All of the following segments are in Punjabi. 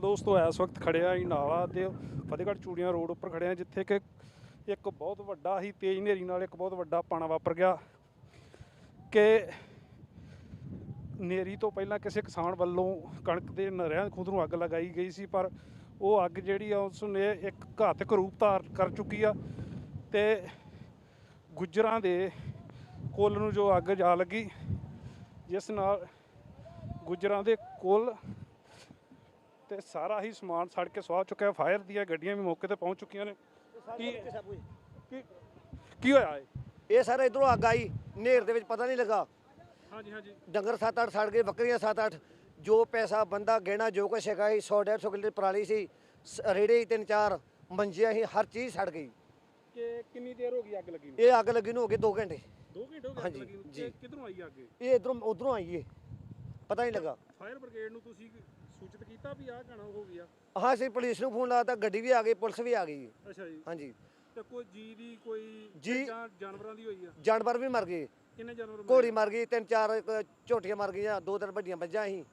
ਦੋਸਤੋ, ਇਸ ਵਕਤ ਖੜਿਆ ਇਨਾਵਾ ਦੇ ਫਤਿਹਗੜ੍ਹ ਚੂੜੀਆਂ ਰੋਡ ਉੱਪਰ ਖੜਿਆ ਜਿੱਥੇ ਕਿ ਇੱਕ ਬਹੁਤ ਵੱਡਾ ਹੀ ਤੇਜ਼ ਹਨੇਰੀ ਨਾਲ ਇੱਕ ਬਹੁਤ ਵੱਡਾ ਪਾਣਾ ਵਾਪਰ ਗਿਆ ਕਿ ਹਨੇਰੀ ਤੋਂ ਪਹਿਲਾਂ ਕਿਸੇ ਕਿਸਾਨ ਵੱਲੋਂ ਕਣਕ ਦੇ ਨਰਿਆਂ ਖੁਦ ਨੂੰ ਅੱਗ ਲਗਾਈ ਗਈ ਸੀ, ਪਰ ਉਹ ਅੱਗ ਜਿਹੜੀ ਆ, ਉਸ ਨੇ ਇੱਕ ਘਾਤਕ ਰੂਪ ਧਾਰ ਕਰ ਚੁੱਕੀ ਆ ਤੇ ਗੁੱਜਰਾਂ ਦੇ ਕੁੱਲ ਨੂੰ ਜੋ ਅੱਗ ਜਾ ਲੱਗੀ ਜਿਸ ਨਾਲ ਗੁੱਜਰਾਂ ਦੇ ਕੁੱਲ ਤੇ ਸਾਰਾ ਹੀ ਸਮਾਨ ਸੜ ਕੇ ਸੁਆਹ ਚੁੱਕਿਆ ਫਾਇਰ ਦੀਆਂ ਗੱਡੀਆਂ ਵੀ ਮੌਕੇ ਤੇ ਪਹੁੰਚ ਚੁੱਕੀਆਂ ਨੇ। ਕੀ ਕੀ ਹੋਇਆ ਏ ਇਹ ਸਰ ਇਧਰੋਂ ਅੱਗ ਆਈ ਨੇਰ ਦੇ ਵਿੱਚ ਪਤਾ ਨਹੀਂ ਲੱਗਾ। ਹਾਂਜੀ ਹਾਂਜੀ। ਡੰਗਰ 7-8 ਸੜ ਗਏ ਬੱਕਰੀਆਂ 7-8 ਜੋ ਪੈਸਾ ਬੰਦਾ ਗਹਿਣਾ ਜੋ ਕੁਛ ਹੈਗਾ ਸੀ 100 150 ਕਿੱਲੇ ਪਰਾਲੀ ਸੀ ਰੇੜੇ ਸੀ ਤਿੰਨ ਚਾਰ ਮੰਜੀਆਂ ਸੀ ਹਰ ਚੀਜ਼ ਸੜ ਗਈ। ਕਿ ਕਿੰਨੀ ਦੇਰ ਹੋ ਗਈ ਅੱਗ ਲੱਗੀ ਨੂੰ? ਇਹ ਅੱਗ ਲੱਗੀ ਨੂੰ ਹੋ ਗਏ 2 ਘੰਟੇ। 2 ਘੰਟੇ ਹੋ ਗਏ ਅੱਗ ਹਾਂਜੀ, ਲੱਗੀ ਨੂੰ? ਜੀ। ਤੇ ਕਿੱਧਰੋਂ ਆਈ ਅੱਗ? ਇਹ ਇਧਰੋਂ ਉਧਰੋਂ ਆਈ ਏ। ਪਤਾ ਨਹੀਂ ਲੱਗਾ। ਫਾਇਰ ਬ੍ਰਿਗੇਡ ਨੂੰ ਤੁਸੀਂ ਸੂਚਿਤ ਕੀਤਾ ਵੀ ਆਹ ਘਣਾ ਹੋ ਗਿਆ? ਹਾਂ ਅਸੀਂ ਪੁਲਿਸ ਨੂੰ ਫੋਨ ਲਾਤਾ ਗੱਡੀ ਵੀ ਆ ਗਈ ਪੁਲਿਸ ਵੀ ਆ ਗਈ। ਅੱਛਾ ਜੀ। ਹਾਂਜੀ। ਤੇ ਕੋਈ ਜੀ ਦੀ ਕੋਈ ਜੀ- ਜਾਂ ਜਾਨਵਰਾਂ ਦੀ ਹੋਈ ਆ? ਜਾਨਵਰ ਵੀ ਮਰ ਗਏ। ਕਿੰਨੇ ਜਾਨਵਰ ਮਰੇ? ਘੋੜੀ ਮਰ ਗਈ ਤਿੰਨ ਚਾਰ ਅ, ਝੋਟੀਆਂ ਮਰ ਗਈਆਂ ਦੋ ਤਿੰਨ ਵੱਡੀਆਂ ਮੱਝਾਂ ਸੀ।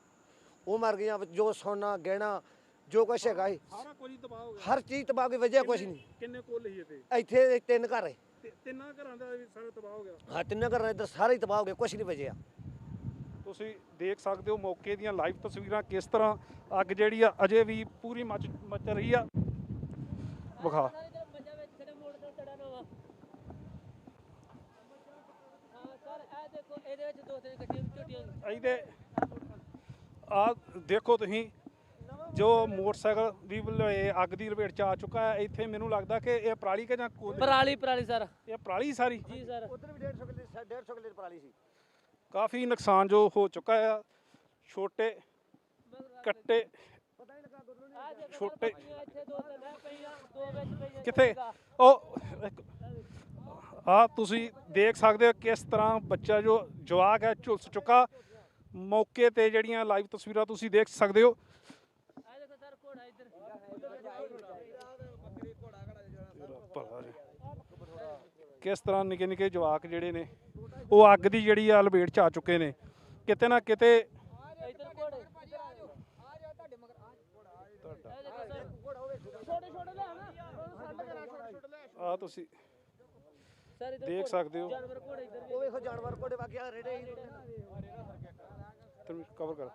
ਉਹ ਮਰ ਗਈਆਂ ਜੋ ਸੋਨਾ ਗਹਿਣਾ ਜੋ ਕੁਛ ਹੈਗਾ ਸੀ ਸਾਰਾ ਕੁਝ ਹੀ ਤਬਾਹ ਹੋ ਗਿਆ। ਹਰ ਚੀਜ਼ ਤਬਾਹ ਕੋਈ ਵਜ੍ਹਾ ਕੁਛ ਨਹੀਂ। ਕਿੰਨੇ ਕੁੱਲ ਸੀ ਇੱਥੇ ਇੱਥੇ ਤਿੰਨ ਘਰ ਹੈ। ਤੇ ਤਿੰਨਾਂ ਘਰਾਂ ਦਾ ਵੀ ਸਾਰਾ ਤਬਾਹ ਹੋ ਗਿਆ? ਹਾਂ ਤਿੰਨਾਂ ਘਰਾਂ ਇੱਧਰ ਸਾਰੇ ਹੀ ਤਬਾਹ ਹੋ ਗਏ ਕੁਛ ਨਹੀਂ ਬਚਿਆ ਤੁਸੀਂ ਦੇਖ ਸਕਦੇ ਹੋ ਮੌਕੇ ਦੀਆਂ ਲਾਈਵ ਤਸਵੀਰਾਂ ਕਿਸ ਤਰ੍ਹਾਂ ਅੱਗ ਜਿਹੜੀ ਆ ਅਜੇ ਵੀ ਪੂਰੀ ਮਚ ਮਚ ਰਹੀ ਆ। ਵਿਖਾ। ਇਹਦੇ ਵਿੱਚ ਦੋ ਤਿੰਨ ਗੱਡੀਆਂ ਝੋਟੀਆਂ ਇਹਦੇ ਆ ਦੇਖੋ ਤੁਸੀਂ ਜੋ ਮੋਟਰਸਾਈਕਲ ਵੀ ਇਹ ਅੱਗ ਦੀ ਲਪੇਟ ਚ ਆ ਚੁੱਕਾ ਹੈ ਇੱਥੇ ਮੈਨੂੰ ਲੱਗਦਾ ਕਿ ਇਹ ਪਰਾਲੀ ਕੇ ਜਾਂ ਪਰਾਲੀ ਪਰਾਲੀ ਸਰ। ਇਹ ਪਰਾਲੀ ਸਾਰੀ? ਜੀ ਸਰ। ਉਧਰ ਵੀ 150 ਕਿੱਲੇ 150 ਕਿੱਲੇ ਪਰਾਲੀ ਸੀ। ਕਾਫੀ ਨੁਕਸਾਨ ਜੋ ਹੋ ਚੁੱਕਾ ਆ ਛੋਟੇ ਕੱਟੇ ਛੋਟੇ। ਇੱਥੇ ਦੋ ਤਿੰਨ ਹੈ ਪਈਆਂ ਦੋ ਵਿੱਚ ਪਈਆਂ ਕਿੱਥੇ? ਉਹ ਆ ਤੁਸੀਂ ਦੇਖ ਸਕਦੇ ਹੋ ਕਿਸ ਤਰ੍ਹਾਂ ਬੱਚਾ ਜੋ ਜਵਾਕ ਹੈ ਝੁਲਸ ਚੁੱਕਾ। ਮੌਕੇ ਤੇ ਜਿਹੜੀਆਂ ਲਾਈਵ ਤਸਵੀਰਾਂ ਤੁਸੀਂ ਦੇਖ ਸਕਦੇ ਹੋ ਆ ਦੇਖੋ ਸਰ ਘੋੜਾ ਇੱਧਰ ਭਲਾ ਜੀ। ਕਿਸ ਤਰ੍ਹਾਂ ਨਿੱਕੇ ਨਿੱਕੇ ਜਵਾਕ ਜਿਹੜੇ ਨੇ ਉਹ ਅੱਗ ਦੀ ਜਿਹੜੀ ਆ ਲਪੇਟ ਚ ਆ ਚੁੱਕੇ ਨੇ। ਕਿਤੇ ਨਾ ਕਿਤੇ ਆ ਆ ਆ ਆ ਤੁਸੀਂ ਦੇਖ ਸਕਦੇ ਹੋ। ਉਹ ਵੇਖੋ ਜਾਨਵਰ ਕੋਡੇ ਵਾਗਿਆ ਰੇੜੇ ਹੀ। ਤੁਸੀਂ ਕਵਰ ਕਰ।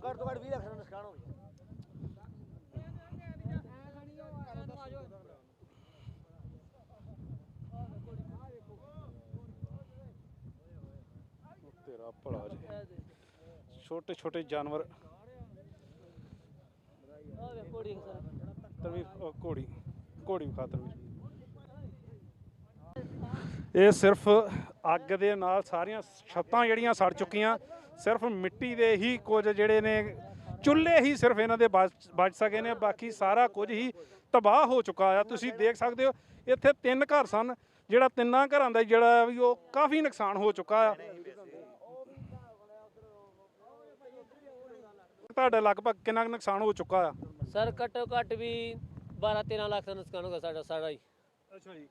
ਘੱਟ ਤੋਂ ਘੱਟ 20 ਲੱਖ ਦਾ ਨੁਕਸਾਨ ਹੋ ਗਿਆ ਤੇਰਾ ਭਲਾ ਜੀ ਛੋਟੇ ਛੋਟੇ ਜਾਨਵਰ ਆ ਵੇ ਘੋੜੀ। ਸਰ ਘੋੜੀ ਵਿਖਾ ਤਨਵੀਰ। ਇਹ ਸਿਰਫ ਅੱਗ ਦੇ ਨਾਲ ਸਾਰੀਆਂ ਛੱਤਾਂ ਜਿਹੜੀਆਂ ਸੜ ਚੁੱਕੀਆਂ ਸਿਰਫ ਮਿੱਟੀ ਦੇ ਹੀ ਕੁਝ ਜਿਹੜੇ ਨੇ ਚੁੱਲ੍ਹੇ ਹੀ ਸਿਰਫ ਇਹਨਾਂ ਦੇ ਬਚ ਬਚ ਸਕੇ ਨੇ ਬਾਕੀ ਸਾਰਾ ਕੁਝ ਹੀ ਤਬਾਹ ਹੋ ਚੁੱਕਾ ਆ। ਤੁਸੀਂ ਦੇਖ ਸਕਦੇ ਹੋ ਇੱਥੇ ਤਿੰਨ ਘਰ ਸਨ ਜਿਹੜਾ ਤਿੰਨਾਂ ਘਰਾਂ ਦਾ ਜਿਹੜਾ ਵੀ ਉਹ ਕਾਫੀ ਨੁਕਸਾਨ ਹੋ ਚੁੱਕਾ ਆ। ਤੁਹਾਡਾ ਲਗਭਗ ਕਿੰਨਾ ਕੁ ਨੁਕਸਾਨ ਹੋ ਚੁੱਕਾ ਆ? ਸਰ ਘੱਟੋ ਘੱਟ ਵੀ 12 13 ਲੱਖ ਦਾ ਨੁਕਸਾਨ ਹੋਗਾ ਸਾਡਾ ਸਾਡਾ ਹੀ। ਅੱਛਾ ਜੀ।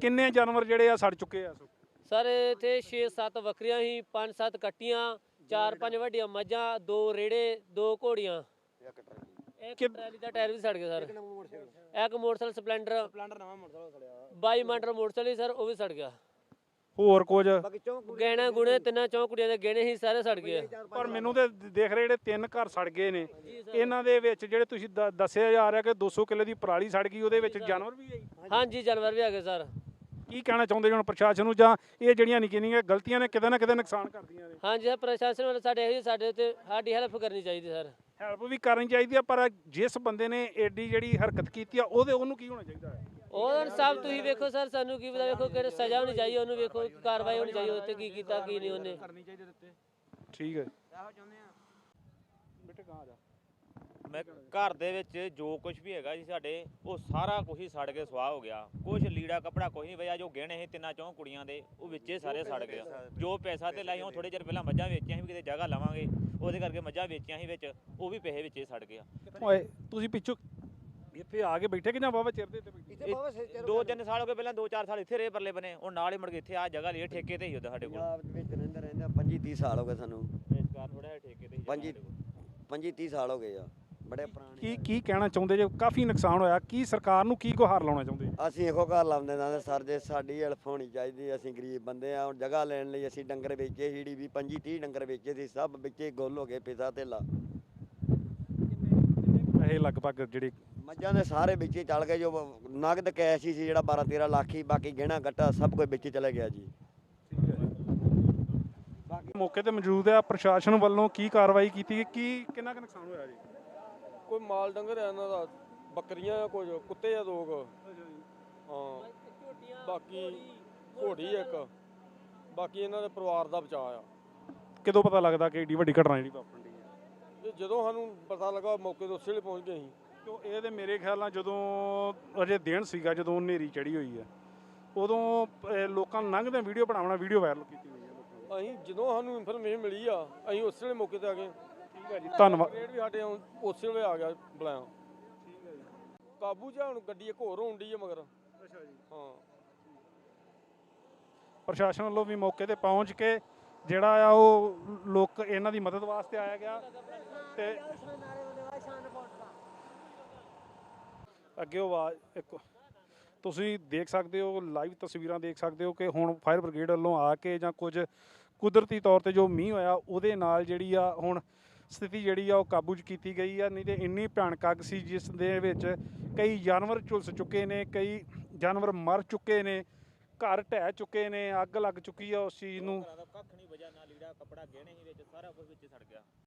ਕਿੰਨੇ ਜਾਨਵਰ ਜਿਹੜੇ ਆ ਸੜ ਚੁੱਕੇ ਆ? ਸਰ ਇੱਥੇ 6-7 ਬੱਕਰੀਆਂ ਸੀ 5-7 ਕੱਟੀਆਂ 4-5 ਵੱਡੀਆਂ ਮੱਝਾਂ ਦੋ ਰੇੜੇ ਦੋ ਘੋੜੀਆਂ। ਇੱਕ ਕਿ- ਟਰਾਲੀ ਦਾ ਟਾਇਰ ਵੀ ਸੜ ਗਿਆ ਸਰ। ਇੱਕ ਮੋਟਰਸਾਈਕਲ। ਸਪਲੈਂਡਰ। ਸਪਲੈਂਡਰ ਨਵਾਂ ਮੋਟਰਸਾਈਕਲ ਖੜਿਆ 22 ਮਾਡਲ ਮੋਟਰਸਾਈਕਲ ਸਰ ਉਹ ਵੀ ਸੜ ਗਿਆ। ਹੋਰ ਕੁਝ। ਬਾਕੀ ਚੌਂਕ ਗਹਿਣਾ ਗੁਣੇ ਤਿੰਨਾਂ ਚੌਂ ਕੁੜੀਆਂ ਦੇ ਗਹਿਣੇ ਸੀ ਸਾਰੇ ਸੜ ਗਏ ਪਰ ਮੈਨੂੰ ਤੇ ਦੇਖ ਰਹੇ ਜਿਹੜੇ ਤਿੰਨ ਘਰ ਸੜ ਗਏ ਨੇ। ਇਹਨਾਂ ਦੇ ਵਿੱਚ ਜਿਹੜੇ ਤੁਸੀਂ ਦ- ਦੱਸਿਆ ਜਾ ਰਿਹਾ ਕਿ 200 ਕਿੱਲੇ ਦੀ ਪਰਾਲੀ ਸੜ ਗਈ ਉਹਦੇ ਵਿੱਚ ਜਾਨਵਰ ਵੀ ਹੈ ਹਾਂਜੀ। ਜਾਨਵਰ ਵੀ ਆ ਗਏ ਸਰ। ਕੀ ਕਹਿਣਾ ਚਾਹੁੰਦੇ ਜੀ ਹੁਣ ਪ੍ਰਸ਼ਾਸਨ ਨੂੰ? ਜਾਂ ਇਹ ਜਿਹੜੀਆਂ ਨਿੱਕੀਆਂ ਨਿੱਕੀਆਂ ਗਲਤੀਆਂ ਨੇ ਕਿਤੇ ਨਾ ਕਿਤੇ ਨੁਕਸਾਨ ਕਰਦੀਆਂ ਨੇ। ਹਾਂਜੀ ਸਰ ਪ੍ਰਸ਼ਾਸਨ ਵੱਲੋਂ ਸਾਡੇ ਇਹੀ ਸਾਡੇ ਤੇ ਸਾਡੀ ਹੈਲਪ ਕਰਨੀ ਚਾਹੀਦੀ ਸਰ। ਹੈਲਪ ਵੀ ਕਰਨੀ ਚਾਹੀਦੀ ਆ ਪਰ ਜਿਸ ਬੰਦੇ ਨੇ ਏਡੀ ਜਿਹੜੀ ਹਰਕਤ ਕੀਤੀ ਆ ਉਹਦੇ ਉਹਨੂੰ ਕੀ ਹੋਣਾ ਚਾਹੀਦਾ? ਹੈ ਉਹ ਸਭ ਤੁਸੀਂ ਵੇਖੋ ਸਰ ਸਾਨੂੰ ਕੀ ਪਤਾ ਵੇਖੋ ਕਿ ਸਜ਼ਾ ਹੋਣੀ ਚਾਹੀਦੀ ਉਹਨੂੰ ਵੇਖੋ ਕਾਰਵਾਈ ਹੋਣੀ ਚਾਹੀਦੀ ਉੱਤੇ ਕੀ ਕੀਤਾ ਕੀ ਨਹੀਂ ਉਹਨੇ। ਠੀਕ ਹੈ। ਬੇਟੇ ਕਹਾਂ ਜਾ? ਮੈਂ ਘਰ ਦੇ ਵਿੱਚ ਜੋ ਕੁਝ ਵੀ ਹੈਗਾ ਜੀ ਸਾਡੇ ਉਹ ਸਾਰਾ ਕੁਝ ਹੀ ਸੜ ਕੇ ਸੁਆਹ ਹੋ ਗਿਆ। ਕੁਝ ਲੀੜਾ ਕਪੜਾ ਕੁਝ ਨਹੀਂ ਪਿਆ ਜੋ ਗਹਿਣੇ ਸੀ ਤਿੰਨਾਂ ਚੌਂ ਕੁੜੀਆਂ ਦੇ ਉਹ ਵਿੱਚੇ ਸਾਰੇ ਸੜ ਗਏ। ਜੋ ਪੈਸਾ ਤੇ ਲਾਈ ਹੁਣ ਥੋੜੇ ਚਿਰ ਪਹਿਲਾਂ ਮੱਝਾਂ ਵੇਚੀਆਂ ਸੀ ਵੀ ਕਿਤੇ ਜਗ੍ਹਾ ਲਵਾਂਗੇ ਉਹਦੇ ਕਰਕੇ ਮੱਝਾਂ ਵੇਚੀਆਂ ਸੀ ਵਿੱਚ ਉਹ ਵੀ ਪੈਸੇ ਵਿੱਚੇ ਸੜ ਗਿਆ ਓਏ ਤੁਸੀਂ ਪਿੱਛੋਂ ਇੱਥੇ ਆ ਕੇ ਬੈਠੇ ਕਿ ਜਾਂ ਬਾਬਾ ਚਿਰ ਦੇ ਇੱਥੇ ਬੈਠੇ? ਇੱਥੇ ਬਾਬਾ ਸੇ ਦੋ ਤਿੰਨ ਸਾਲ ਹੋ ਗਏ ਪਹਿਲਾਂ ਦੋ ਚਾਰ ਸਾਲ ਇੱਥੇ ਰਹੇ ਪਰਲੇ ਬਨੇ ਉਹ ਨਾਲ ਹੀ ਮੁੜ ਕੇ ਇੱਥੇ ਆ ਜਗ੍ਹਾ ਲਈ ਠੇਕੇ ਤੇ ਹੀ ਉਹਦਾ ਸਾਡੇ ਕੋਲ। ਪੰਜਾਬ ਦੇ ਵਿੱਚ ਰਹਿੰਦੇ ਰਹਿੰਦੇ 25 30 ਸਾਲ ਹੋ ਗਏ ਸਾਨੂੰ। ਇਸ ਕਾਰਨ ਥੋੜਾ ਜਿਹਾ ਠੇਕੇ ਤੇ ਹੀ ਜਗ੍ਹਾ ਪੰਜੀ ਸਾਡੇ ਕੋਲ। 25 30 ਸਾਲ ਹੋ ਗਏ ਆ ਬੜੇ ਪੁਰਾਣੇ ਕੀ ਕੀ ਕਹਿਣਾ ਚਾਹੁੰਦੇ ਜੇ? ਕਾਫੀ ਨੁਕਸਾਨ ਹੋਇਆ। ਕੀ ਸਰਕਾਰ ਨੂੰ ਕੀ ਗੁਹਾਰ ਲਾਉਣਾ ਚਾਹੁੰਦੇ? ਅਸੀਂ ਇਹੋ ਘਰ ਲਾਉਂਦੇ ਨਾ ਸਰ ਜੇ ਸਾਡੀ ਹੈਲਪ ਹੋਣੀ ਚਾਹੀਦੀ ਅਸੀਂ ਗਰੀਬ ਬੰਦੇ ਆ ਹੁਣ ਜਗ੍ਹਾ ਲੈਣ ਲਈ ਅਸੀਂ ਡੰਗਰ ਵੇਚੇ ਹੀੜੀ ਵੀ 25 30 ਡੰਗਰ ਵੇਚੇ ਸੀ ਸਭ ਵਿੱਚੇ ਗੁੱਲ ਹੋ ਗਏ ਪਿਸਾ ਧੇਲਾ। ਇਹ ਲਗਭਗ ਜਿਹੜੇ ਮੱਝਾਂ ਦੇ ਸਾਰੇ ਵਿੱਚੇ ਚੱਲ ਗਏ ਜੋ ਨਗਦ ਕੈਸ਼ ਹੀ ਸੀ ਜਿਹੜਾ 12 13 ਲੱਖ ਹੀ ਬਾਕੀ ਗਹਿਣਾ ਗੱਟਾ ਸਭ ਕੁਝ ਵਿੱਚ ਚਲੇ ਗਿਆ ਜੀ। ਮੌਕੇ ਤੇ ਮੌਜੂਦ ਆ ਪ੍ਰਸ਼ਾਸਨ ਵੱਲੋਂ ਕੀ ਕਾਰਵਾਈ ਕੀਤੀ ਗਈ? ਕੀ ਕਿੰਨਾ ਕੁ ਨੁਕਸਾਨ ਹੋਇਆ ਜੀ? ਕੋਈ ਮਾਲ ਡੰਗਰ ਆ ਇਹਨਾਂ ਦਾ ਬੱਕਰੀਆਂ ਆ ਕੁਝ ਕੁੱਤੇ ਆ ਦੋ ਕੁ। ਹਾਂ ਬਾਕੀ ਘੋੜੀ ਇੱਕ। ਬਾਕੀ ਇਹਨਾਂ ਦੇ ਪਰਿਵਾਰ ਦਾ ਬਚਾਅ ਆ। ਕਦੋਂ ਪਤਾ ਲੱਗਦਾ ਕਿ ਏਡੀ ਵੱਡੀ ਘਟਨਾ ਜਿਹੜੀ ਵਾਪਰਨ ਦੀ ਹੈ ਜਦੋਂ ਸਾਨੂੰ ਪਤਾ ਲੱਗਾ ਮੌਕੇ ਤੇ ਉਸੇ ਵੇਲੇ ਪਹੁੰਚ ਗਏ ਅਸੀਂ। ਕਿਉਂ ਇਹ ਤੇ ਮੇਰੇ ਖਿਆਲ ਨਾਲ ਜਦੋਂ ਅਜੇ ਦਿਨ ਸੀਗਾ ਜਦੋਂ ਹਨੇਰੀ ਚੜੀ ਹੋਈ ਹੈ ਉਦੋਂ ਲੋਕਾਂ ਨੂੰ ਲੰਘਦੇ ਵੀਡੀਓ ਬਣਾਉਣਾ ਵੀਡੀਓ ਵਾਇਰਲ ਕੀਤੀ ਹੋਈ ਹੈ ਲੋਕਾਂ ਅਸੀਂ ਜਦੋਂ ਸਾਨੂੰ ਇਨਫੋਰਮੇਸ਼ਨ ਮਿਲੀ ਆ ਅਸੀਂ ਉਸੇ ਵੇਲੇ ਮੌਕੇ ਤੇ ਆ ਗਏ। ਠੀਕ ਹੈ ਜੀ ਧੰਨਵਾਦ। ਰੇਡ ਵੀ ਸਾਡੇ ਆਉਣ- ਉਸੇ ਵੇਲੇ ਆ ਗਿਆ ਬੁਲਾਇਆ। ਕਾਬੂ ਚ ਆ, ਹੁਣ ਗੱਡੀ ਇੱਕ ਹੋਰ ਹੋਣ ਡਈ ਆ ਮਗਰ। ਅੱਛਾ ਜੀ। ਹਾਂ। ਪ੍ਰਸ਼ਾਸਨ ਵੱਲੋਂ ਵੀ ਮੌਕੇ ਤੇ ਪਹੁੰਚ ਕੇ ਜਿਹੜਾ ਆ ਉਹ ਲੋਕ ਇਹਨਾਂ ਦੀ ਮਦਦ ਵਾਸਤੇ ਆਇਆ ਗਿਆ ਤੇ ਅੱਗੇ ਆਵਾਜ਼, ਇੱਕ ਤੁਸੀਂ ਦੇਖ ਸਕਦੇ ਹੋ ਲਾਈਵ ਤਸਵੀਰਾਂ ਦੇਖ ਸਕਦੇ ਹੋ ਕਿ ਹੁਣ ਫਾਇਰ ਬ੍ਰਿਗੇਡ ਵੱਲੋਂ ਆ ਕੇ ਜਾਂ ਕੁਝ ਕੁਦਰਤੀ ਤੌਰ ਤੇ ਜੋ ਮੀਂਹ ਹੋਇਆ, ਉਹਦੇ ਨਾਲ ਜਿਹੜੀ ਆ ਹੁਣ ਸਥਿਤੀ ਜਿਹੜੀ ਆ ਉਹ ਕਾਬੂ 'ਚ ਕੀਤੀ ਗਈ ਆ, ਨਹੀਂ ਤੇ ਇੰਨੀ ਭਿਆਨਕ ਅੱਗ ਸੀ ਜਿਸ ਦੇ ਵਿੱਚ ਕਈ ਜਾਨਵਰ ਝੁਲਸ ਚੁੱਕੇ ਨੇ, ਕਈ ਜਾਨਵਰ ਮਰ ਚੁੱਕੇ ਨੇ, ਘਰ ਢਹਿ ਚੁੱਕੇ ਨੇ, ਅੱਗ ਲੱਗ ਚੁੱਕੀ ਆ ਉਸ ਚੀਜ਼ ਨੂੰ। ਕੱਖ ਨਹੀਂ ਵਜਾ ਨਾ ਲੀੜਾ ਕੱਪੜਾ ਗਹਿਣੇ ਹੀ ਵਿੱਚ, ਸਾਰਾ ਕੁਝ ਵਿੱਚ ਸੜ ਗਿਆ।